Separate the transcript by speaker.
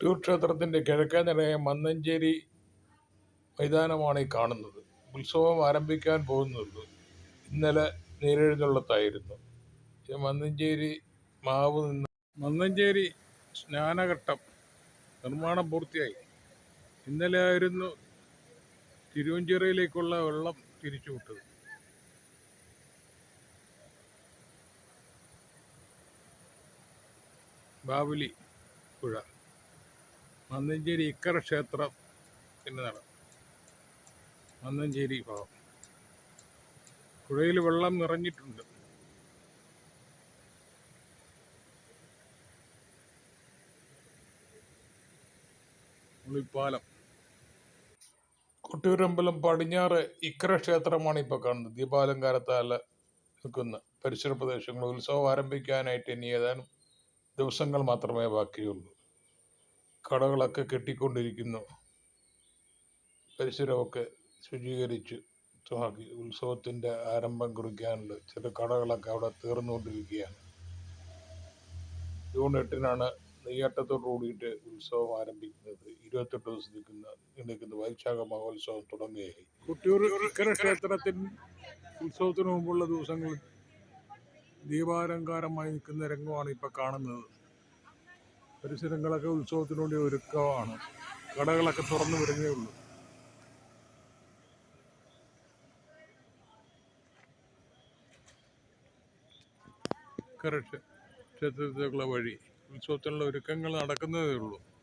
Speaker 1: കൊട്ടിയൂർ ക്ഷേത്രത്തിന്റെ കിഴക്കേ നടയായ മന്നഞ്ചേരി മൈതാനമാണ് ഈ കാണുന്നത്. ഉത്സവം ആരംഭിക്കാൻ പോകുന്നത് ഇന്നലെ നീരെഴുന്നള്ളത്തായിരുന്നു. മന്നഞ്ചേരി മാവ് നിന്ന് മന്നഞ്ചേരി സ്നാനഘട്ടം നിർമ്മാണം പൂർത്തിയായി. ഇന്നലെ ആയിരുന്നു തിരുവഞ്ചിറയിലേക്കുള്ള വെള്ളം തിരിച്ചുവിട്ടത് ബാബുലി പുഴ. മന്നഞ്ചേരി ഇക്കര ക്ഷേത്രത്തിന്റെ നട മന്നഞ്ചേരി ഭാഗം. പുഴയിൽ വെള്ളം നിറഞ്ഞിട്ടുണ്ട്. ഉളിപ്പാലം. കൊട്ടിയൂരമ്പലം പടിഞ്ഞാറ് ഇക്കര ക്ഷേത്രമാണ് ഇപ്പോൾ കാണുന്നത്. ദീപാലങ്കാരത്താൽ നിൽക്കുന്ന പരിസര പ്രദേശങ്ങൾ ഉത്സവം ആരംഭിക്കാനായിട്ട് ഇനി ഏതാനും ദിവസങ്ങൾ മാത്രമേ ബാക്കിയുള്ളൂ. കടകളൊക്കെ കെട്ടിക്കൊണ്ടിരിക്കുന്നു. പരിസരമൊക്കെ ശുചീകരിച്ച് ആക്കി ഉത്സവത്തിന്റെ ആരംഭം കുറിക്കാനുള്ള ചില കടകളൊക്കെ അവിടെ തീർന്നുകൊണ്ടിരിക്കുകയാണ്. ജൂൺ എട്ടിനാണ് നെയ്യാട്ടത്തോട് കൂടിയിട്ട് ഉത്സവം ആരംഭിക്കുന്നത്. ഇരുപത്തെട്ട് ദിവസം നിൽക്കുന്ന നിൽക്കുന്ന വൈശാഖ മഹോത്സവം തുടങ്ങുകയായി. കുട്ടിയൂർ ക്ഷേത്രത്തിൽ ഉത്സവത്തിന് മുമ്പുള്ള ദിവസങ്ങളിൽ ദീപാലങ്കാരമായി നിൽക്കുന്ന രംഗമാണ് ഇപ്പോൾ കാണുന്നത്. പരിസരങ്ങളൊക്കെ ഉത്സവത്തിനുള്ള ഒരുക്കമാണ്. കടകളൊക്കെ തുറന്നു വരുന്നേ ഉള്ളൂ. കറക്റ്റ് ക്ഷേ- ക്ഷേത്രത്തിലേക്കുള്ള വഴി ഉത്സവത്തിനുള്ള ഒരുക്കങ്ങൾ നടക്കുന്നതേ ഉള്ളൂ.